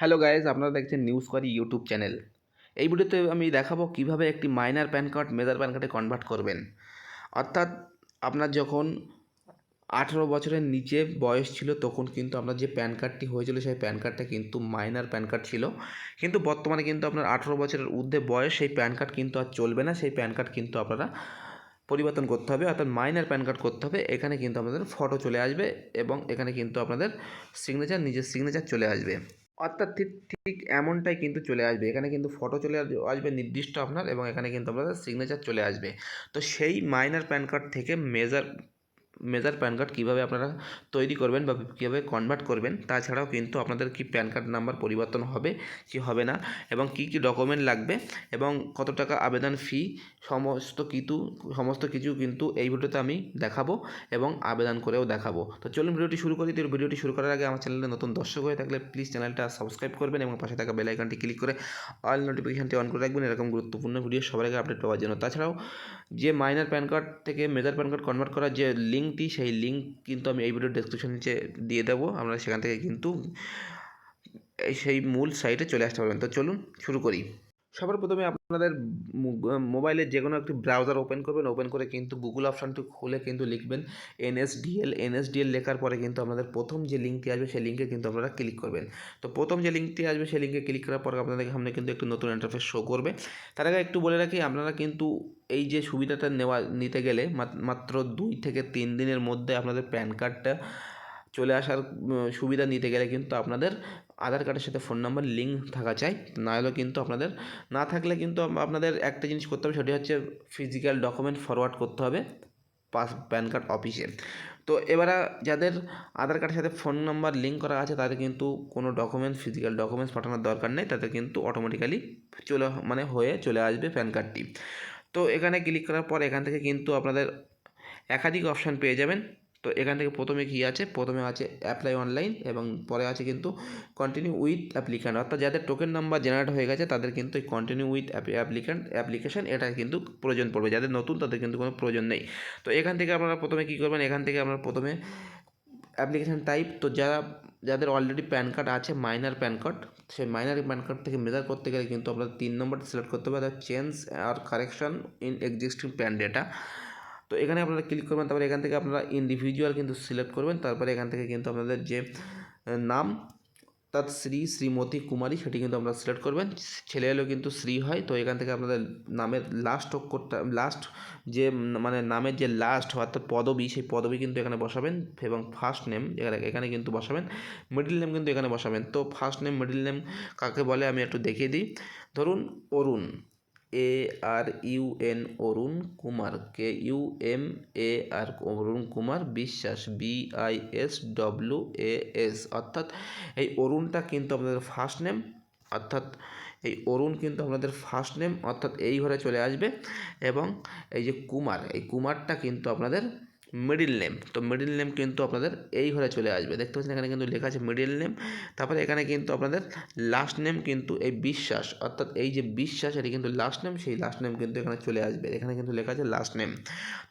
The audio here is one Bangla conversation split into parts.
হ্যালো গাইজ আপনারা দেখছেন নিউজ করি ইউটিউব চ্যানেল এই ভিডিওতে আমি দেখাবো কীভাবে একটি minor PAN card major PAN কার্ডে কনভার্ট করবেন। অর্থাৎ আপনার যখন আঠেরো বছরের নিচে বয়স ছিল, তখন কিন্তু আপনার যে প্যান কার্ডটি হয়েছিল, সেই প্যান কার্ডটা কিন্তু মাইনার প্যান কার্ড ছিল। কিন্তু বর্তমানে কিন্তু আপনার আঠেরো বছরের ঊর্ধ্বে বয়স, সেই প্যান কার্ড কিন্তু আর চলবে না। সেই প্যান কার্ড কিন্তু আপনারা পরিবর্তন করতে হবে। অর্থাৎ মাইনার প্যান কার্ড করতে হবে। এখানে কিন্তু আপনাদের ফটো চলে আসবে এবং এখানে কিন্তু আপনাদের সিগনেচার নিজের সিগনেচার চলে আসবে। অর্থাৎ ঠিক ঠিক এমনটাই কিন্তু চলে আসবে। এখানে কিন্তু ফটো চলে আসবে নির্দিষ্ট আপনার এবং এখানে কিন্তু আপনাদের সিগনেচার চলে আসবে। তো সেই মাইনার প্যান কার্ড থেকে মেজার মেজার প্যান কার্ড কীভাবে আপনারা তৈরি করবেন বা কীভাবে কনভার্ট করবেন, তাছাড়াও কিন্তু আপনাদের কি প্যান কার্ড নাম্বার পরিবর্তন হবে, কি হবে না, এবং কি কি ডকুমেন্ট লাগবে, এবং কত টাকা আবেদন ফি সমস্ত কিছু সমস্ত কিছু কিন্তু এই ভিডিওতে আমি দেখাবো এবং আবেদন করেও দেখাবো। তো চলুন ভিডিওটি শুরু করি। তো ভিডিওটি শুরু করার আগে আমার চ্যানেলে নতুন দর্শক হয়ে থাকলে প্লিজ চ্যানেলটা সাবস্ক্রাইব করবেন এবং পাশে থাকা বেল আইকনটি ক্লিক করে অল নোটিফিকেশনটি অন করে রাখবেন। এরকম গুরুত্বপূর্ণ ভিডিও সবার আগে আপডেট পাওয়ার জন্য। তাছাড়াও যে মাইনার প্যান কার্ড থেকে মেজার প্যান কার্ড কনভার্ট করার যে লিঙ্কটি, সেই লিঙ্ক কিন্তু আমি এই ভিডিও ডেসক্রিপশন নিচে দিয়ে দেবো। আপনারা সেখান থেকে কিন্তু এই সেই মূল সাইটে চলে আসতে পারবেন। তো চলুন শুরু করি। সবার প্রথমে আপনাদের মোবাইলে যে কোনো একটি ব্রাউজার ওপেন করবেন ওপেন করে কিন্তু গুগল অপশানটি খুলে কিন্তু লিখবেন এনএসডিএল এনএসডিএল লেখার পরে কিন্তু আপনাদের প্রথম যে লিঙ্কটি আসবে, সেই লিঙ্কে কিন্তু আপনারা ক্লিক করবেন। তো প্রথম যে লিঙ্কটি আসবে, সেই লিঙ্কে ক্লিক করার পর আপনাদের সামনে কিন্তু একটু নতুন ইন্টারফেস শো করবে। তার আগে একটু বলে রাখি, আপনারা কিন্তু এই যে সুবিধাটা নেওয়া, নিতে গেলে মাত- মাত্র দুই থেকে তিন দিনের মধ্যে আপনাদের প্যান কার্ডটা চলে আসার সুবিধা নিতে গেলে কিন্তু আপনাদের আধার কার্ডের সাথে ফোন নাম্বার লিঙ্ক থাকা চাই। না হলে কিন্তু আপনাদের, না থাকলে কিন্তু আপনাদের একটা জিনিস করতে হবে, সেটি হচ্ছে ফিজিক্যাল ডকুমেন্ট ফরওয়ার্ড করতে হবে, পাস প্যান কার্ড অফিসে তো এবারে যাদের আধার কার্ডের সাথে ফোন নাম্বার লিঙ্ক করা আছে, তাদের কিন্তু কোনো ডকুমেন্টস ফিজিক্যাল ডকুমেন্টস পাঠানোর দরকার নেই, তাদের কিন্তু অটোমেটিক্যালি চলে মানে হয়ে চলে আসবে প্যান কার্ডটি তো এখানে ক্লিক করার পর এখান থেকে কিন্তু আপনাদের একাধিক অপশান পেয়ে যাবেন। তো এখান থেকে প্রথমে কী আছে? প্রথমে আছে অ্যাপ্লাই অনলাইন এবং পরে আছে কিন্তু কন্টিনিউ উইথ অ্যাপ্লিক্যান্ট অর্থাৎ যাদের টোকেন নাম্বার জেনারেট হয়ে গেছে, তাদের কিন্তু এই কন্টিনিউ উইথ অ্যাপ্লিক্যান্ট অ্যাপ্লিকেশন এটা কিন্তু প্রয়োজন পড়বে। যাদের নতুন, তাদের কিন্তু কোনো প্রয়োজন নেই। তো এখান থেকে আপনারা প্রথমে কী করবেন? এখান থেকে আপনারা প্রথমে অ্যাপ্লিকেশান টাইপ তো যারা, যাদের অলরেডি প্যান কার্ড আছে মাইনার প্যান কার্ড সেই মাইনার প্যান কার্ড থেকে মেজার করতে গেলে কিন্তু আপনাদের তিন নম্বরটা সিলেক্ট করতে হবে। অর্থাৎ change or correction in existing PAN data তো এখানে আপনারা ক্লিক করবেন, তারপরে এখান থেকে আপনারা ইন্ডিভিজুয়াল কিন্তু সিলেক্ট করবেন, তারপরে এখান থেকে কিন্তু আপনাদের যে নাম অর্থাৎ শ্রী শ্রীমতী কুমারী সেটি কিন্তু আপনারা সিলেক্ট করবেন। ছেলে হলেও কিন্তু শ্রী হয়, তো এখান থেকে আপনাদের নামের লাস্ট অক্ষরটা লাস্ট যে মানে নামের যে লাস্ট অর্থাৎ পদবী, সেই পদবী কিন্তু এখানে বসাবেন এবং ফার্স্ট নেম এখানে এখানে কিন্তু বসাবেন। মিডল নেম কিন্তু এখানে বসাবেন। তো ফার্স্ট নেম মিডল নেম কাকে বলে আমি একটু দেখিয়ে দিই। ধরুন Arun. A R U N Arun Kumar, K U M A R Arun Kumar Biswas, B I S W A S. অর্থাৎ এই অরুণটা কিন্তু আপনাদের ফার্স্ট নেম অর্থাৎ এই অরুণ কিন্তু আপনাদের ফার্স্ট নেম অর্থাৎ এই ঘরে চলে আসবে। এবং এই যে কুমার, এই কুমারটা কিন্তু আপনাদের মিডিল নেম তো মিডিল নেম কিন্তু আপনাদের এই ঘরে চলে আসবে। দেখতে পাচ্ছেন এখানে কিন্তু লেখা আছে মিডিল নেম তারপরে এখানে কিন্তু আপনাদের লাস্ট নেম কিন্তু এই বিশ্বাস, অর্থাৎ এই যে বিশ্বাস, এটি কিন্তু লাস্ট নেম সেই লাস্ট নেম কিন্তু এখানে চলে আসবে। এখানে কিন্তু লেখা আছে লাস্ট নেম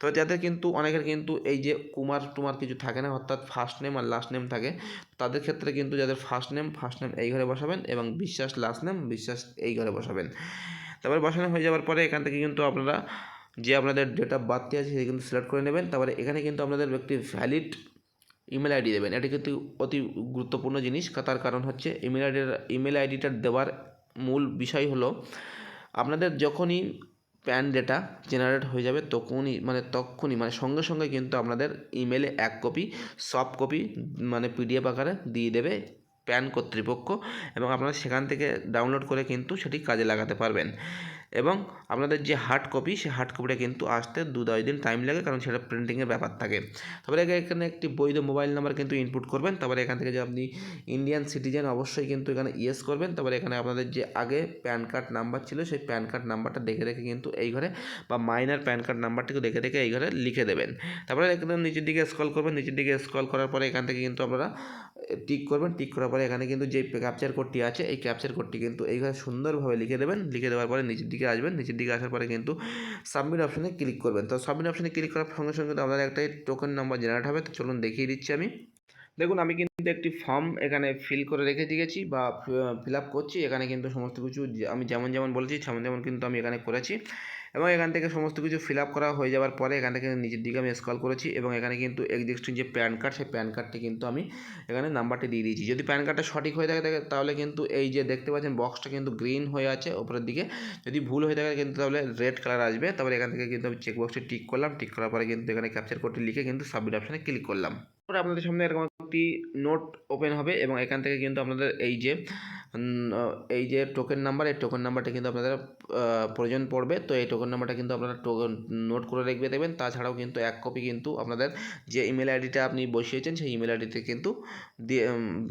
তো যাদের কিন্তু, অনেকের কিন্তু এই যে কুমার টুমার কিছু থাকে না, অর্থাৎ ফার্স্ট নেম আর লাস্ট নেম থাকে, তাদের ক্ষেত্রে কিন্তু যাদের ফার্স্ট নেম ফার্স্ট নেম এই ঘরে বসাবেন এবং বিশ্বাস লাস্ট নেম বিশ্বাস এই ঘরে বসাবেন। তারপরে বসানো হয়ে যাওয়ার পরে এখান থেকে কিন্তু আপনারা যে আপনাদের ডেট অফ বার্থটি আছে, সেটি কিন্তু সিলেক্ট করে নেবেন। তারপরে এখানে কিন্তু আপনাদের একটি ভ্যালিড ইমেল আইডি দেবেন। এটা কিন্তু অতি গুরুত্বপূর্ণ জিনিস তার কারণ হচ্ছে ইমেল আইডির ইমেল আইডিটা দেওয়ার মূল বিষয় হলো, আপনাদের যখনই প্যান ডেটা জেনারেট হয়ে যাবে, তখনই মানে তখনই মানে সঙ্গে সঙ্গে কিন্তু আপনাদের ইমেলে এক কপি সফট কপি মানে পিডিএফ আকারে দিয়ে দেবে প্যান কর্তৃপক্ষ এবং আপনারা সেখান থেকে ডাউনলোড করে কিন্তু সেটি কাজে লাগাতে পারবেন। এবং আপনাদের যে হার্ড কপি সেই হার্ড কপিটা কিন্তু আসতে দু দশ দিন টাইম লাগে, কারণ সেটা প্রিন্টিংয়ের ব্যাপার থাকে। তারপরে এখানে- একটি বৈধ মোবাইল নাম্বার কিন্তু ইনপুট করবেন। তারপরে এখান থেকে যে আপনি ইন্ডিয়ান সিটিজেন অবশ্যই কিন্তু এখানে ইয়েস করবেন। তারপরে এখানে আপনাদের যে আগে প্যান কার্ড নাম্বার ছিল, সেই প্যান কার্ড নাম্বারটা দেখে দেখে কিন্তু এই ঘরে বা মাইনার প্যান কার্ড নাম্বারটিকে দেখে দেখে এই ঘরে লিখে দেবেন। তারপরে এখানে নিচের দিকে স্ক্রল করবেন। নিচের দিকে স্ক্রল করার পরে এখান থেকে কিন্তু আপনারা টিক করবেন। টিক করার পরে এখানে কিন্তু যে ক্যাপচার কোডটি আছে, এই ক্যাপচার কোডটি কিন্তু এইভাবে সুন্দরভাবে লিখে দেবেন। লিখে দেওয়ার পরে নিচের দিকে আসবেন, নিচের দিকে আসার পরে কিন্তু সাবমিট অপশানে ক্লিক করবেন। তো সাবমিট অপশানে ক্লিক করার সঙ্গে সঙ্গে কিন্তু আপনার একটা টোকেন নাম্বার জেনারেট হবে। তো চলুন দেখিয়ে দিচ্ছি আমি। দেখুন, আমি কিন্তু কিন্তু একটি ফর্ম এখানে ফিল করে রেখে দিয়েছি বা ফিল আপ করছি। এখানে কিন্তু সমস্ত কিছু আমি যেমন যেমন বলেছি, তেমন যেমন কিন্তু আমি এখানে করেছি। এবং এখান থেকে সমস্ত কিছু ফিল আপ করা হয়ে যাওয়ার পরে এখান থেকে নিজের দিকে আমি স্কল করেছি এবং এখানে কিন্তু এক্সিস্টিং যে প্যান কার্ড সেই প্যান কার্ডটি কিন্তু আমি এখানে নাম্বারটি দিয়ে দিয়েছি। যদি প্যান কার্ডটা সঠিক হয়ে থাকে, তাহলে কিন্তু এই যে দেখতে পাচ্ছেন বক্সটা কিন্তু গ্রিন হয়ে আছে ওপরের দিকে। যদি ভুল হয়ে থাকে কিন্তু তাহলে রেড কালার আসবে। তারপরে এখান থেকে কিন্তু আমি চেক বক্সটি টিক করলাম। টিক করার পরে কিন্তু এখানে ক্যাপচার কোডটি লিখে কিন্তু সাবমিট অপশানে ক্লিক করলাম। তারপরে আপনাদের সামনে এরকম একটি নোট ওপেন হবে এবং এখান থেকে কিন্তু আপনাদের এই যে এই যে টোকেন নাম্বার এই টোকেন নাম্বারটা কিন্তু আপনাদের প্রয়োজন পড়বে। তো এই টোকেন নাম্বারটা কিন্তু আপনারা টোকেন নোট করে রেখে দেবেন তাছাড়াও কিন্তু এক কপি কিন্তু আপনাদের যে ইমেল আইডিটা আপনি বসিয়েছেন, সেই ইমেল আইডিতে কিন্তু দিয়ে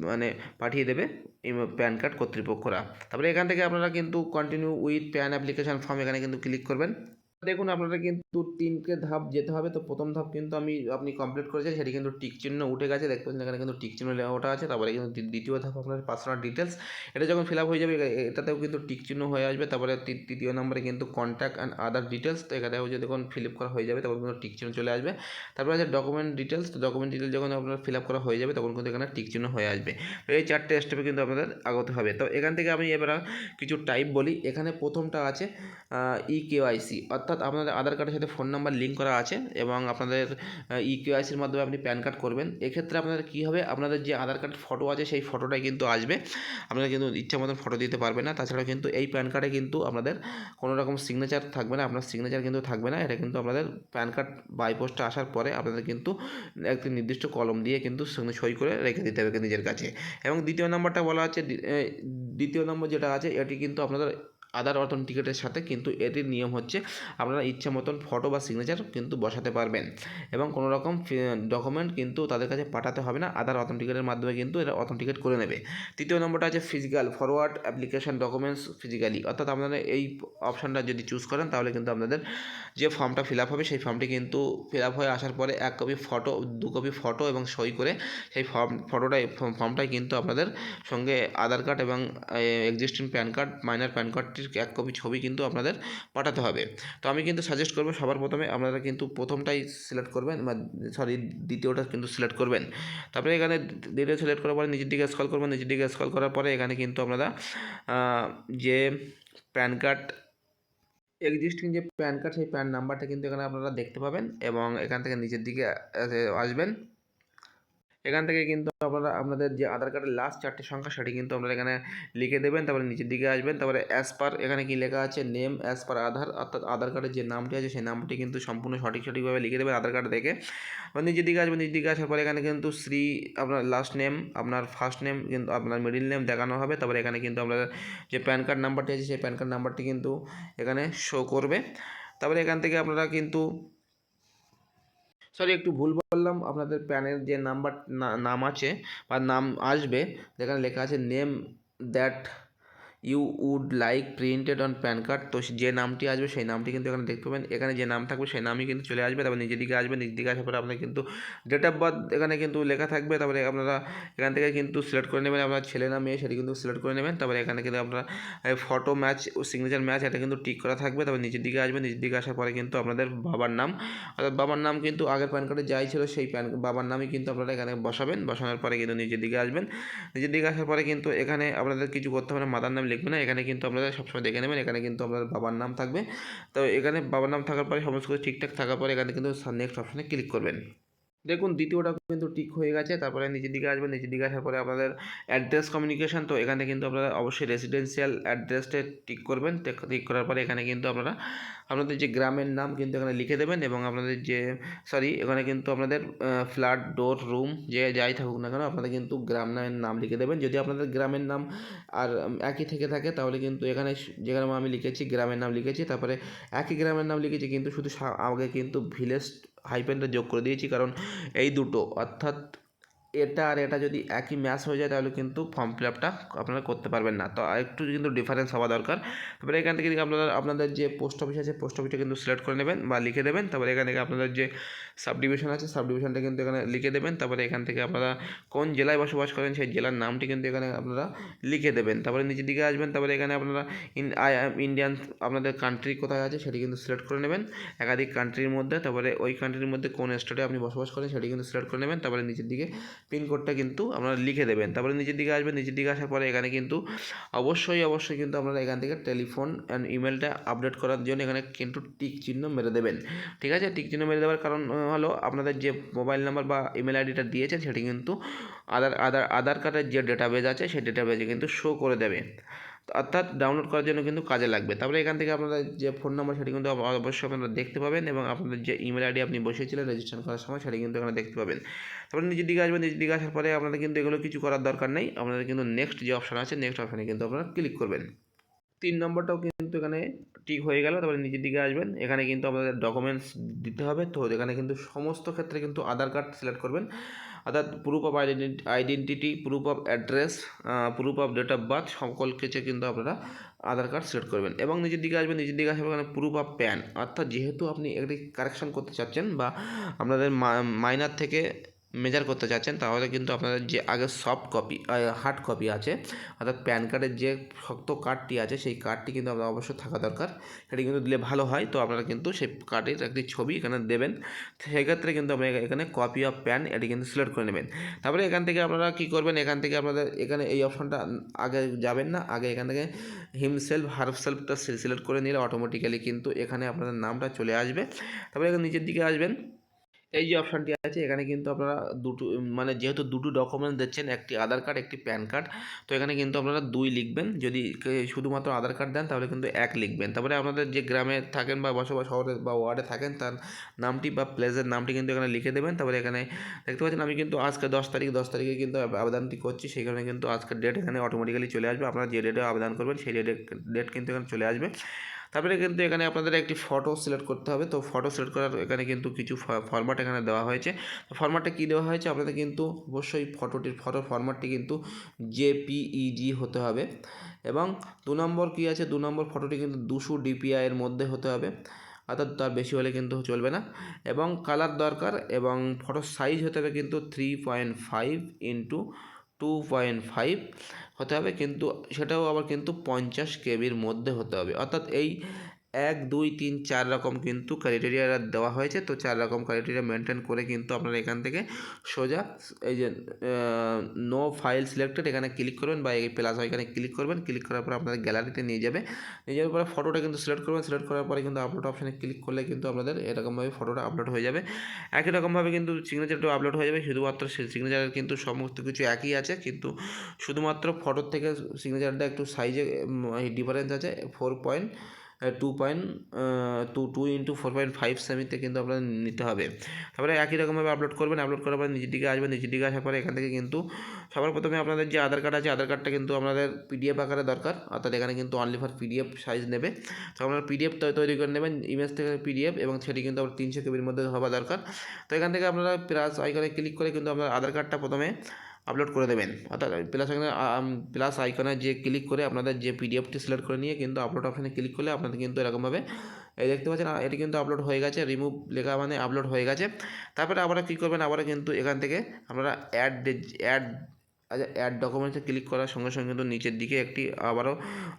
মানে পাঠিয়ে দেবে প্যান কার্ড কর্তৃপক্ষরা। তারপরে এখান থেকে আপনারা কিন্তু continue with PAN application form এখানে কিন্তু ক্লিক করবেন। দেখুন আপনারা কিন্তু তিনটে ধাপ যেতে হবে। তো প্রথম ধাপ কিন্তু আমি, আপনি কমপ্লিট করেছেন, সেটি কিন্তু টিক চিহ্ন উঠে গেছে। দেখতে পাচ্ছেন, এখানে কিন্তু টিক চিহ্ন লেখা ওঠা আছে। তারপরে কিন্তু দ্বিতীয় ধাপ আপনার পার্সোনাল ডিটেলস এটা যখন ফিল আপ হয়ে যাবে এটাতেও কিন্তু টিক চিহ্ন হয়ে আসবে। তারপরে তৃতীয় নম্বরে কিন্তু কন্ট্যাক্ট অ্যান্ড আদার ডিটেলস তো এখানে হচ্ছে যখন ফিল আপ করা হয়ে যাবে, তখন কিন্তু টিক চিহ্ন চলে আসবে। তারপরে আছে ডকুমেন্ট ডিটেলস তো ডকুমেন্ট ডিটেলস যখন আপনার ফিল আপ করা হয়ে যাবে, তখন কিন্তু এখানে টিক চিহ্ন হয়ে আসবে। তো এই চারটে স্টেপে কিন্তু আপনাদের আগতে হবে। তো এখান থেকে আমি এবার কিছু টাইপ বলি। এখানে প্রথমটা আছে ই কেওয়াইসি অর্থাৎ আপনাদের আধার কার্ডের সাথে ফোন নাম্বার লিঙ্ক করা আছে এবং আপনাদের ই কেওয়াইসির মাধ্যমে আপনি প্যান কার্ড করবেন। এক্ষেত্রে আপনাদের কী হবে? আপনাদের যে আধার কার্ড ফটো আছে, সেই ফটোটাই কিন্তু আসবে। আপনারা কিন্তু ইচ্ছা মতন ফটো দিতে পারবেন না। তাছাড়া কিন্তু এই প্যান কার্ডে কিন্তু আপনাদের কোনো রকম সিগনেচার থাকবে না। আপনার সিগনেচার কিন্তু থাকবে না। এটা কিন্তু আপনাদের প্যান কার্ড বাই পোস্টে আসার পরে আপনাদের কিন্তু একটি নির্দিষ্ট কলম দিয়ে কিন্তু সই করে রেখে দিতে হবে নিজের কাছে। এবং দ্বিতীয় নম্বরটা বলা আছে দ্বিতীয় নম্বর যেটা আছে, এটি কিন্তু আপনাদের আধার অথেন্টিকেটের সাথে কিন্তু এটির নিয়ম হচ্ছে আপনারা ইচ্ছা মতন ফটো বা সিগনেচার কিন্তু বসাতে পারবেন। এবং কোনো রকম ডকুমেন্ট কিন্তু তাদের কাছে পাঠাতে হবে না আধার অথেন্টিকেটের মাধ্যমে কিন্তু এটা অথেন্টিকেট করে নেবে। তৃতীয় নম্বরটা আছে physical forward application documents physically অর্থাৎ আপনারা এই অপশানটা যদি চুজ করেন, তাহলে কিন্তু আপনাদের যে ফর্মটা ফিল আপ হবে, সেই ফর্মটি কিন্তু ফিল আপ হয়ে আসার পরে এক কপি ফটো দু কপি ফটো এবং সই করে সেই ফর্ম ফটোটাই ফর্মটাই কিন্তু আপনাদের সঙ্গে আধার কার্ড এবং existing PAN card minor PAN কার্ডটির এক কপি ছবি কিন্তু আপনাদের পাঠাতে হবে। তো আমি কিন্তু সাজেস্ট করব সবার প্রথমে আপনারা কিন্তু প্রথমটাই সিলেক্ট করবেন বা সরি দ্বিতীয়টা কিন্তু সিলেক্ট করবেন। তারপরে এখানে দ্বিতীয় সিলেক্ট করার পরে নিজের দিকে স্কল করবেন। নিজের দিকে স্কল করার পরে এখানে কিন্তু আপনারা যে প্যান কার্ড এক্সিস্টিং যে প্যান কার্ড সেই প্যান নাম্বারটা কিন্তু এখানে আপনারা দেখতে পাবেন এবং এখান থেকে নিচের দিকে আসবেন। এখান থেকে কিন্তু আপনারা, আপনাদের যে আধার কার্ডের লাস্ট চারটে সংখ্যা সেটি কিন্তু আপনারা এখানে লিখে দেবেন, তারপরে নিচের দিকে আসবেন, তারপরে অ্যাজ পার এখানে কি লেখা আছে? নেম অ্যাজ পার আধার, অর্থাৎ আধার কার্ডের যে নামটি আছে, সেই নামটি কিন্তু সম্পূর্ণ সঠিক সঠিকভাবে লিখে দেবেন আধার কার্ড দেখে নিচের দিকে আসবেন, নিচের দিকে আসার পরে এখানে কিন্তু শ্রী, আপনার লাস্ট নেম আপনার ফার্স্ট নেম কিন্তু আপনার মিডিল নেম দেখানো হবে, তারপরে এখানে কিন্তু আপনার যে প্যান কার্ড নাম্বারটি আছে, সেই প্যান কার্ড নাম্বারটি কিন্তু এখানে শো করবে। তারপরে এখান থেকে আপনারা কিন্তু সরি একটু ভুল বললাম। আপনাদের প্যানের যে নাম্বার নাম আছে বা নাম আসবে, যেখানে লেখা আছে name that you would like printed on PAN card. তো যে নামটি আসবে, সেই নামটি কিন্তু এখানে দেখতে পাবেন। এখানে যে নাম থাকবে, সেই নামই কিন্তু চলে আসবে। তারপর নিজের দিকে আসবে, নিজের দিকে আসার পরে আপনার কিন্তু ডেট অফ বার্থ এখানে কিন্তু লেখা থাকবে। তারপরে আপনারা এখান থেকে কিন্তু সিলেক্ট করে নেবেন। আপনার ছেলে না মেয়ে, সেটি কিন্তু সিলেক্ট করে নেবেন। তারপরে এখানে কিন্তু আপনারা ফটো ম্যাচ ও সিগনেচার ম্যাচ এটা কিন্তু টিক করা থাকবে। তারপর নিচের দিকে আসবে নিচের দিকে আসার পরে কিন্তু আপনাদের বাবার নাম। অর্থাৎ বাবার নাম কিন্তু আগের প্যান কার্ডে যাই ছিল, সেই প্যান বাবার নামই কিন্তু আপনারা এখানে বসাবেন। বসানোর পরে কিন্তু নিজের দিকে আসবেন। নিজের দিকে আসার পরে কিন্তু এখানে আপনাদের কিছু করতে হবে না। মাতার নাম লিখবেন না, এখানে কিন্তু আপনারা সবসময় দেখে নেবেন, এখানে কিন্তু আপনার বাবার নাম থাকবে। তো এখানে বাবার নাম থাকার পরে সমস্ত কিছু ঠিকঠাক থাকার পরে এখানে কিন্তু নেক্সট অপশানে ক্লিক করবেন। দেখুন, দ্বিতীয়টা কিন্তু ঠিক হয়ে গেছে, তারপরে নিচের দিকে আসবেন, নিচের দিকে আসার পরে আপনাদের অ্যাড্রেস কমিউনিকেশন তো এখানে কিন্তু আপনারা অবশ্যই রেসিডেন্সিয়াল অ্যাড্রেসটা টিক করবেন টিক করার পরে এখানে কিন্তু আপনারা, আপনাদের যে গ্রামের নাম কিন্তু এখানে লিখে দেবেন এবং আপনাদের যে সরি এখানে কিন্তু আপনাদের ফ্ল্যাট ডোর রুম যে যাই থাকুক না কেন, আপনাদের কিন্তু গ্রাম নামের নাম লিখে দেবেন। যদি আপনাদের গ্রামের নাম আর একই থেকে থাকে, তাহলে কিন্তু এখানে যেখানে আমি লিখেছি, গ্রামের নাম লিখেছি, তারপরে একই গ্রামের নাম লিখেছি, কিন্তু শুধু আগে কিন্তু ভিলেজ হাইপেনটা যোগ করে দিয়েছি কারণ এই দুটো অর্থাৎ এটা আর এটা যদি একই ম্যাচ হয়ে যায়, তাহলে কিন্তু ফর্ম ফিল আপটা আপনারা করতে পারবেন না। তো একটু কিন্তু ডিফারেন্স হওয়া দরকার। তারপরে এখান থেকে আপনারা, আপনাদের যে পোস্ট অফিস আছে পোস্ট অফিসটা কিন্তু সিলেক্ট করে নেবেন বা লিখে দেবেন। তারপরে এখান থেকে আপনাদের যে সাব ডিভিশন আছে সাব ডিভিশনটা কিন্তু এখানে লিখে দেবেন। তারপরে এখান থেকে আপনারা কোন জেলায় বসবাস করেন, সেই জেলার নামটি কিন্তু এখানে আপনারা লিখে দেবেন। তারপরে নিচের দিকে আসবেন, তারপরে এখানে আপনারা ইন, আই ইন্ডিয়ান আপনাদের কান্ট্রি কোথায় আছে, সেটি কিন্তু সিলেক্ট করে নেবেন। একাধিক কান্ট্রির মধ্যে, তারপরে ওই কান্ট্রির মধ্যে কোন স্টেটে আপনি বসবাস করেন, সেটি কিন্তু সিলেক্ট করে নেবেন। তারপরে নিচের দিকে পিনকোডটা কিন্তু আপনারা লিখে দেবেন। তারপরে নিচের দিকে আসবেন, নিচের দিকে আসার পরে এখানে কিন্তু অবশ্যই অবশ্যই কিন্তু আপনারা এখান থেকে টেলিফোন অ্যান্ড ইমেলটা আপডেট করার জন্য এখানে কিন্তু টিক চিহ্ন মেরে দেবেন। ঠিক আছে? টিক চিহ্ন মেরে দেওয়ার কারণ হলো আপনাদের যে মোবাইল নাম্বার বা ইমেল আইডিটা দিয়েছেন, সেটি কিন্তু আধার আধার আধার কার্ডের যে ডেটাবেজ আছে, সেই ডেটাবেজে কিন্তু শো করে দেবে। অর্থাৎ ডাউনলোড করার জন্য কিন্তু কাজে লাগবে। তারপরে এখান থেকে আপনাদের যে ফোন নাম্বার সেটি কিন্তু অবশ্যই আপনারা দেখতে পাবেন এবং আপনাদের যে ইমেল আইডি আপনি বসিয়েছিলেন রেজিস্ট্রেশন করার সময়, সেটি কিন্তু এখানে দেখতে পাবেন। তারপরে নিজের দিকে আসবেন নিজের দিকে আসার পরে আপনাদের কিন্তু এগুলো কিছু করার দরকার নেই। আপনাদের কিন্তু নেক্সট যে অপশান আছে নেক্সট অপশানে কিন্তু আপনারা ক্লিক করবেন। তিন নম্বরটাও কিন্তু এখানে ঠিক হয়ে গেল। তারপরে নিজের দিকে আসবেন, এখানে কিন্তু আপনাদের ডকুমেন্টস দিতে হবে। তো এখানে কিন্তু সমস্ত ক্ষেত্রে কিন্তু আধার কার্ড সিলেক্ট করবেন। অর্থাৎ proof of identi identity proof of address proof of date of birth সকল ক্ষেত্রে কিন্তু আপনারা আধার কার্ড সিলেক্ট করবেন এবং নিজের দিকে আসবেন নিজের দিকে আসবেন প্রুফ অফ প্যান অর্থাৎ যেহেতু আপনি একটি কারেকশন করতে চাচ্ছেন বা আপনাদের মাইনার থেকে মেজার করতে চাচ্ছেন, তাহলে কিন্তু আপনাদের যে আগে সফট কপি হার্ড কপি আছে, অর্থাৎ প্যান কার্ডের যে শক্ত কার্ডটি আছে, সেই কার্ডটি কিন্তু আপনার অবশ্যই থাকা দরকার। সেটি কিন্তু দিলে ভালো হয়, তো আপনারা কিন্তু সেই কার্ডের একটি ছবি এখানে দেবেন। সেক্ষেত্রে কিন্তু আপনারা এখানে কপি অফ প্যান এটি কিন্তু সিলেক্ট করে নেবেন। তারপরে এখান থেকে আপনারা কী করবেন, এখান থেকে আপনাদের এখানে এই অপশনটা আগে যাবেন না, আগে এখান থেকে হিমসেলফ হার্ফ সেলফটা সিলেক্ট করে নিলে অটোমেটিক্যালি কিন্তু এখানে আপনাদের নামটা চলে আসবে। তারপরে এখানে নিচের দিকে আসবেন। এই যে অপশানটি আছে, এখানে কিন্তু আপনারা দুটো মানে যেহেতু দুটো ডকুমেন্টস দিচ্ছেন, একটি আধার কার্ড একটি প্যান কার্ড তো এখানে কিন্তু আপনারা দুই লিখবেন। যদি শুধুমাত্র আধার কার্ড দেন, তাহলে কিন্তু এক লিখবেন। তারপরে আপনাদের যে গ্রামে থাকেন বা বসবাস শহরে বা ওয়ার্ডে থাকেন, তার নামটি বা প্লেসের নামটি কিন্তু এখানে লিখে দেবেন। তারপরে এখানে দেখতে পাচ্ছেন, আমি কিন্তু আজকে দশ তারিখ, দশ তারিখে কিন্তু আবেদনটি করছি। সেই কারণে কিন্তু আজকের ডেট এখানে অটোমেটিক্যালি চলে আসবে। আপনারা যে ডেটে আবেদন করবেন, সেই ডেটে ডেট কিন্তু এখানে চলে আসবে। তারপরে কিন্তু এখানে আপনাদের একটি ফটো সিলেক্ট করতে হবে। তো ফটো সিলেক্ট করার এখানে কিন্তু কিছু ফরম্যাট এখানে দেওয়া হয়েছে। ফরম্যাটটা কী দেওয়া হয়েছে? আপনাদের কিন্তু অবশ্যই ফটোটির ফটো ফরম্যাটটি কিন্তু জেপিইজি হতে হবে। এবং দু নম্বর কী আছে? দু নম্বর ফটোটি কিন্তু দুশো ডিপিআই এর মধ্যে হতে হবে। অর্থাৎ তার বেশি হলে কিন্তু চলবে না। এবং কালার দরকার এবং ফটোর সাইজ হতে হবে কিন্তু three point five into two point five হতে হবে, কিন্তু সেটাও আবার কিন্তু পঞ্চাশ কেবির মধ্যে হতে হবে। অর্থাৎ এই এক, দুই, তিন, চার রকম কিন্তু ক্রাইটেরিয়া দেওয়া হয়েছে। তো চার রকম ক্রাইটেরিয়া মেনটেন করে কিন্তু আপনারা এখান থেকে সোজা এই যে নো ফাইল সিলেক্টেড এখানে ক্লিক করবেন বা এই প্লাস এখানে ক্লিক করবেন। ক্লিক করার পর আপনাদের গ্যালারিতে নিয়ে যাবে। নিয়ে যাওয়ার পরে ফটোটা কিন্তু সিলেক্ট করবেন। সিলেক্ট করার পরে কিন্তু আপলোড অপশানে ক্লিক করলে কিন্তু আপনাদের এরকমভাবে ফটোটা আপলোড হয়ে যাবে। একই রকমভাবে কিন্তু সিগনেচারটাও আপলোড হয়ে যাবে। শুধুমাত্র সিগনেচারের কিন্তু সমস্ত কিছু একই আছে। কিন্তু শুধুমাত্র ফটোর থেকে সিগনেচারটা একটু সাইজে ডিফারেন্স আছে। Four point two point two two into four point five সেমিতে কিন্তু আপনাদের নিতে হবে। তারপরে একই রকমভাবে আপলোড করবেন আপলোড করার পরে নিজের দিকে আসবেন নিজের দিকে আসার পরে এখান থেকে কিন্তু সবার প্রথমে আপনাদের যে আধার কার্ড আছে, আধার কার্ডটা কিন্তু আপনাদের পিডিএফ আকারে দরকার, অর্থাৎ এখানে কিন্তু অনলি ফর পিডিএফ সাইজ নেবে। তো আপনারা পিডিএফ তৈরি করে নেবেন ইমেজ থেকে পিডিএফ এবং সেটি কিন্তু আবার তিনশো কেবির মধ্যে হওয়া দরকার। তো এখান থেকে আপনারা প্লাস আইকনে ক্লিক করে কিন্তু আপনার আধার কার্ডটা প্রথমে আপলোড করে দেবেন। অর্থাৎ প্লাস আইকনে প্লাস আইকনে যে ক্লিক করে আপনাদের যে পিডিএফটি সিলেক্ট করে নিয়ে কিন্তু আপলোড অপশানে ক্লিক করলে আপনাদের কিন্তু এরকমভাবে, এই দেখতে পাচ্ছেন এটি কিন্তু আপলোড হয়ে গেছে রিমুভ লেখা মানে আপলোড হয়ে গেছে। তারপরে আবার কী করবেন, আবার কিন্তু এখান থেকে আপনারা অ্যাড অ্যাড আচ্ছা অ্যাড ডকুমেন্টসে ক্লিক করার সঙ্গে সঙ্গে কিন্তু নিচের দিকে একটি আবারও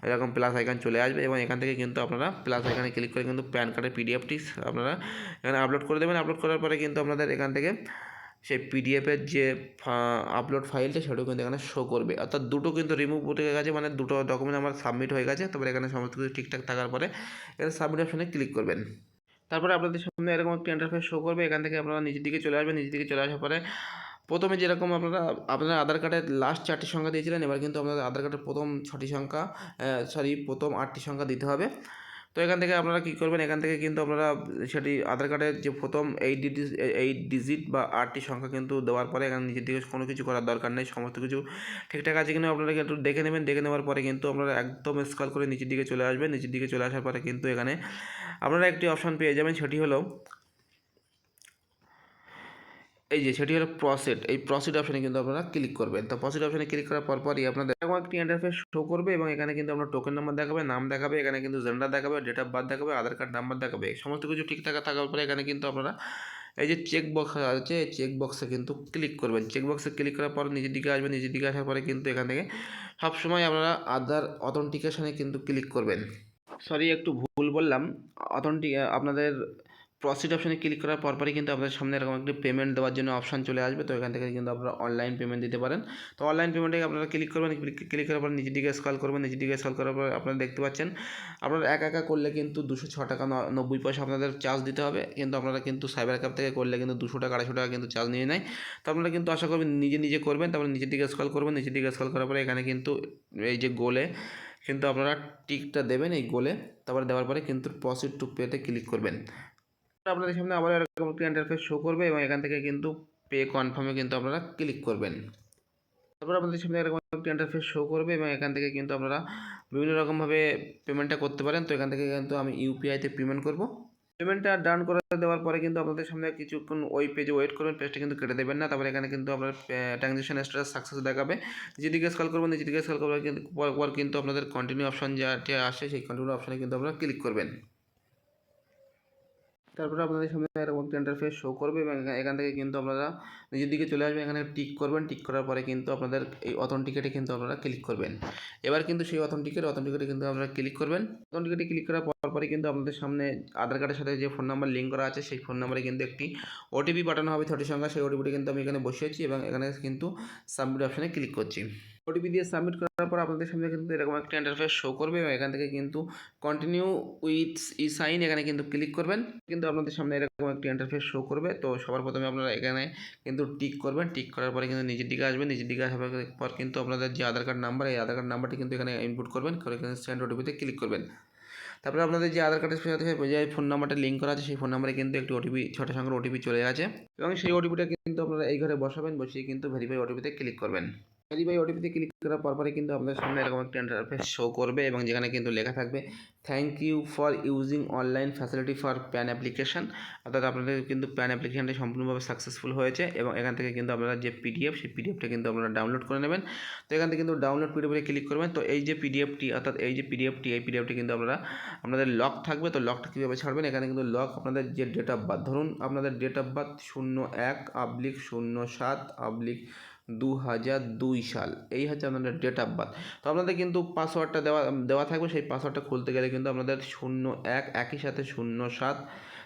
এরকম প্লাস আইকন চলে আসবে এবং এখান থেকে কিন্তু আপনারা প্লাস আইকনে ক্লিক করে কিন্তু প্যান কার্ডের পিডিএফটি আপনারা এখানে আপলোড করে দেবেন। আপলোড করার পরে কিন্তু আপনাদের এখান থেকে সেই পিডিএফের যে আপলোড ফাইলটা সেটাও কিন্তু এখানে শো করবে। অর্থাৎ দুটো কিন্তু রিমুভ উঠে গেছে মানে দুটো ডকুমেন্ট আমার সাবমিট হয়ে গেছে, তারপরে এখানে সমস্ত কিছু ঠিকঠাক থাকার পরে এখানে সাবমিট অপশানে ক্লিক করবেন। তারপরে আপনাদের সামনে এরকম একটি ইন্টারফেস শো করবে, এখান থেকে আপনারা নিজের দিকে চলে আসবেন, নিজের দিকে চলে আসার পরে প্রথমে যেরকম আপনারা, আপনার আধার কার্ডের লাস্ট চারটি সংখ্যা দিয়েছিলেন, এবার কিন্তু আপনাদের আধার কার্ডের প্রথম ছটি সংখ্যা সরি প্রথম আটটি সংখ্যা দিতে হবে। তো এখান থেকে আপনারা কী করবেন? এখান থেকে কিন্তু আপনারা সেটি আধার কার্ডের যে প্রথম এই ডিজিট এই ডিজিট বা আটটি সংখ্যা কিন্তু দেওয়ার পরে এখানে নিজের দিকে কোনো কিছু করার দরকার নেই, সমস্ত কিছু ঠিকঠাক আছে কিনা আপনারা একটু দেখে নেবেন। দেখে নেওয়ার পরে কিন্তু আপনারা একদম স্কল করে নিচের দিকে চলে আসবেন। নিচের দিকে চলে আসার পরে কিন্তু এখানে আপনারা একটি অপশান পেয়ে যাবেন, সেটি হলো এই যে সেটি হলো প্রসেড এই প্রসিড অপশানে কিন্তু আপনারা ক্লিক করবেন। তো প্রসিড অপশানে ক্লিক করার পরপরই আপনাদের এরকম একটি ইন্টারফেস শো করবে এবং এখানে কিন্তু আপনার টোকেন নাম্বার দেখাবে, নাম দেখাবে, এখানে কিন্তু জেন্ডার দেখাবে ডেট অফ বার্থ দেখাবে, আধার কার্ড নাম্বার দেখাবে সমস্ত কিছু ঠিকঠাক থাকার পরে এখানে কিন্তু আপনারা এই যে চেক বক্স আছে চেক বক্সে কিন্তু ক্লিক করবেন। চেক বক্সে ক্লিক করার পর নিজের দিকে আসবেন, নিজের দিকে আসার পরে কিন্তু এখান থেকে সবসময় আপনারা আধার অথেন্টিকেশনে কিন্তু ক্লিক করবেন। সরি একটু ভুল বললাম। অথেন্টিক আপনাদের প্রসিড অপশানে ক্লিক করার পরপরই কিন্তু আপনাদের সামনে এরকম একটি পেমেন্ট দেওয়ার জন্য অপশান চলে আসবে। তো এখান থেকে কিন্তু আপনারা অনলাইন পেমেন্ট দিতে পারেন। তো অনলাইন পেমেন্টে আপনারা ক্লিক করবেন ক্লিক করার পর নিচের দিকে স্কল করবেন নিচের দিকে স্কল করার পর আপনারা দেখতে পাচ্ছেন, আপনারা একা একা করলে কিন্তু দুশো ছ টাকা নব্বই পয়সা আপনাদের চার্জ দিতে হবে। কিন্তু আপনারা কিন্তু সাইবার ক্যাব থেকে করলে কিন্তু দুশো টাকা, আড়াইশো টাকা কিন্তু চার্জ নিয়ে নেয়। তো আপনারা কিন্তু আশা করবেন নিজে নিজে করবেন, তারপরে নিচের দিকে স্কল করবেন নিচের দিকে স্কল করার পরে এখানে কিন্তু এই যে গোলে কিন্তু আপনারা টিকটা দেবেন, এই গোলে তারপরে দেওয়ার পরে কিন্তু প্রসিড টু পেতে ক্লিক করবেন। আপনাদের সামনে আবার এরকম একটি ইন্টারফেস শো করবে এবং এখান থেকে কিন্তু পে কনফার্মে কিন্তু আপনারা ক্লিক করবেন। তারপর আপনাদের সামনে এরকম একটি ইন্টারফেস শো করবে এবং এখান থেকে কিন্তু আপনারা বিভিন্ন রকমভাবে পেমেন্টটা করতে পারেন। তো এখান থেকে কিন্তু আমি ইউপিআইতে পেমেন্ট করব। পেমেন্টটা ডান করে দেওয়ার পরে কিন্তু আপনাদের সামনে কিছুক্ষণ ওই পেজে ওয়েট করবেন পেজটা কিন্তু কেটে দেবেন না। তারপরে এখানে কিন্তু আপনার ট্রানজেকশন স্ট্যাটাস সাকসেস দেখাবে। যেদিকে স্কল করবেন যেদিকে স্কল করবেন কিন্তু পর কিন্তু আপনাদের কন্টিনিউ অপশন যেটা আসে সেই কন্টিনিউ অপশানে কিন্তু আপনারা ক্লিক করবেন। তারপরে আপনাদের সামনে এরকম একটা ইন্টারফেস শো করবে এবং এখান থেকে কিন্তু আপনারা নিজের দিকে চলে আসবেন। এখানে টিক করবেন। টিক করার পরে কিন্তু আপনাদের এই অথেন্টিকেটে কিন্তু আপনারা ক্লিক করবেন। এবার কিন্তু সেই অথেন্টিকেট অথেন্টিকেটে কিন্তু আপনারা ক্লিক করবেন। অথেন্টিকেটে ক্লিক করার পরপরই কিন্তু আপনাদের সামনে আধার কার্ডের সাথে যে ফোন নাম্বার লিঙ্ক করা আছে, সেই ফোন নাম্বারে কিন্তু একটি ওটিপি পাঠানো হবে। ছটি সংখ্যা, সেই ওটিপিটি কিন্তু আমি এখানে বসিয়েছি এবং এখানে কিন্তু সাবমিট অপশানে ক্লিক করছি। ওটিপি দিয়ে সাবমিট করার পর আপনাদের সামনে কিন্তু এরকম একটা ইন্টারফেস শো করবে এবং এখান থেকে কিন্তু কন্টিনিউ উইথ ই সাইন এখানে কিন্তু ক্লিক করবেন। কিন্তু আপনাদের সামনে এরকম একটি ইন্টারফেস শো করবে। তো সবার প্রথমে আপনারা এখানে কিন্তু টিক করবেন। টিক করার পরে কিন্তু নিজের দিকে আসবেন। নিজের দিকে আসার পর কিন্তু আপনাদের যে আধার কার্ড নাম্বার এই আধার কার্ড নাম্বারটি কিন্তু এখানে ইনপুট করবেন। করে এখানে সেন্ড ওটিপিতে ক্লিক করবেন। তারপরে আপনাদের যে আধার কার্ডের সাথে যে ফোন নাম্বারটা লিঙ্ক করা আছে, সেই ফোন নাম্বারে কিন্তু একটি ওটিপি ছটা সংখ্যার ওটিপি চলে গেছে। এবং সেই ওটিপিটা কিন্তু আপনারা এই ঘরে বসাবেন। বসিয়ে কিন্তু ভেরিফাই ওটিপিতে ক্লিক করবেন। ভেরিফাই ওটিপিতে ক্লিক করার পরপরে কিন্তু আপনাদের সামনে এরকম একটা ইন্টারফেস শো করবে এবং যেখানে কিন্তু লেখা থাকবে thank you for using online facility for PAN application অর্থাৎ আপনাদের কিন্তু প্যান অ্যাপ্লিকেশনটি সম্পূর্ণভাবে সাকসেসফুল হয়েছে এবং এখান থেকে কিন্তু আপনারা যে পিডিএফ সেই পিডিএফটা কিন্তু আপনারা ডাউনলোড করে নেবেন। তো এখান থেকে কিন্তু ডাউনলোড পিডিএফে ক্লিক করবেন। তো এই যে পিডিএফটি অর্থাৎ এই যে পিডিএফটি এই পিডিএফটি কিন্তু আপনারা, আপনাদের লক থাকবে। তো লকটা কীভাবে ছাড়বেন? এখানে কিন্তু লক আপনাদের যে ডেট অফ বার্থ ধরুন আপনাদের ডেট অফ বার্থ শূন্য এক আবলিক শূন্য সাত আবলিক দু হাজার দুই সাল। এই হচ্ছে আপনাদের ডেট অফ বার্থ তো আপনাদের কিন্তু পাসওয়ার্ডটা দেওয়া দেওয়া থাকবে, সেই পাসওয়ার্ডটা খুলতে গেলে কিন্তু আপনাদের শূন্য এক, একই সাথে শূন্য সাত,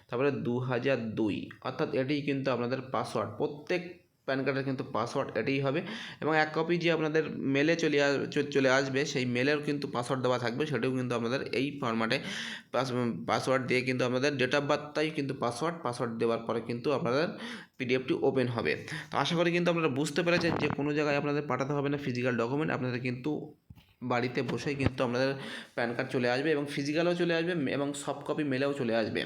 তারপরে দু হাজার দুই। অর্থাৎ এটিই কিন্তু আপনাদের পাসওয়ার্ড প্রত্যেক প্যান কার্ডের কিন্তু পাসওয়ার্ড এটাই হবে। এবং এক কপি যে আপনাদের মেলে চলে আস চলে আসবে, সেই মেলের কিন্তু পাসওয়ার্ড দেওয়া থাকবে, সেটাও কিন্তু আপনাদের এই ফরম্যাটে পাস পাসওয়ার্ড দিয়ে কিন্তু আপনাদের ডেট অফ বার্থটাই কিন্তু পাসওয়ার্ড পাসওয়ার্ড দেওয়ার পরে কিন্তু আপনাদের পিডিএফটি ওপেন হবে। তো আশা করি কিন্তু আপনারা বুঝতে পেরেছেন যে কোনো জায়গায় আপনাদের পাঠাতে হবে না ফিজিক্যাল ডকুমেন্ট আপনাদের কিন্তু বাড়িতে বসেই কিন্তু আপনাদের প্যান কার্ড চলে আসবে এবং ফিজিক্যালও চলে আসবে, এবং সফট কপি মেলেও চলে আসবে।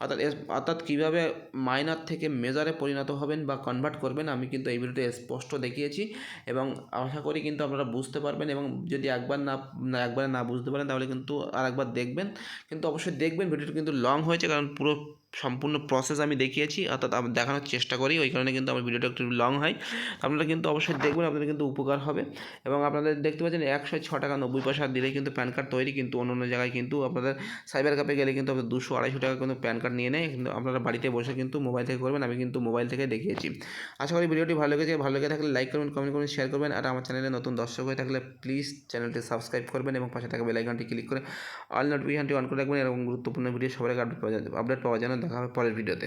অর্থাৎ অর্থাৎ কীভাবে মাইনার থেকে মেজারে পরিণত হবেন বা কনভার্ট করবেন, আমি কিন্তু এই ভিডিওতে স্পষ্ট দেখিয়েছি এবং আশা করি কিন্তু আপনারা বুঝতে পারবেন এবং যদি একবার না, একবারে না বুঝতে পারেন তাহলে কিন্তু আর একবার দেখবেন। কিন্তু অবশ্যই দেখবেন, ভিডিওটি কিন্তু লং হয়েছে কারণ পুরো সম্পূর্ণ প্রসেস আমি দেখিয়েছি, অর্থাৎ দেখানোর চেষ্টা করি, ওই কারণে কিন্তু আমার ভিডিওটা একটু লং হয়। আপনারা কিন্তু অবশ্যই দেখবেন, আপনাদের কিন্তু উপকার হবে। এবং আপনাদের দেখতে পাচ্ছেন, একশো ছ টাকা নব্বই পয়সা দিলেই কিন্তু প্যান কার্ড তৈরি, কিন্তু অন্য অন্য জায়গায় কিন্তু আপনাদের সাইবার ক্যাফে গেলে কিন্তু আপনাদের দুশো আড়াইশো টাকা কিন্তু প্যান কার্ড নিয়ে নেয়। কিন্তু আপনারা বাড়িতে বসে কিন্তু মোবাইল থেকে করবেন, আমি কিন্তু মোবাইল থেকে দেখিয়েছি। আশা করি ভিডিওটি ভালো লেগেছে। ভালো লেগে থাকলে লাইক করবেন কমেন্ট করবেন শেয়ার করবেন। আর আমার চ্যানেলে নতুন দর্শক হয়ে থাকলে প্লিজ চ্যানেলটি সাবস্ক্রাইব করবেন এবং পাশে থাকা বেল আইকনটি ক্লিক করে অল নোটিফিকেশনটি অন করে রাখবেন। এরকম গুরুত্বপূর্ণ ভিডিও সবার আগে আপডেট পাওয়া আপডেট পাওয়ার জন্য দেখা হবে পরের ভিডিওতে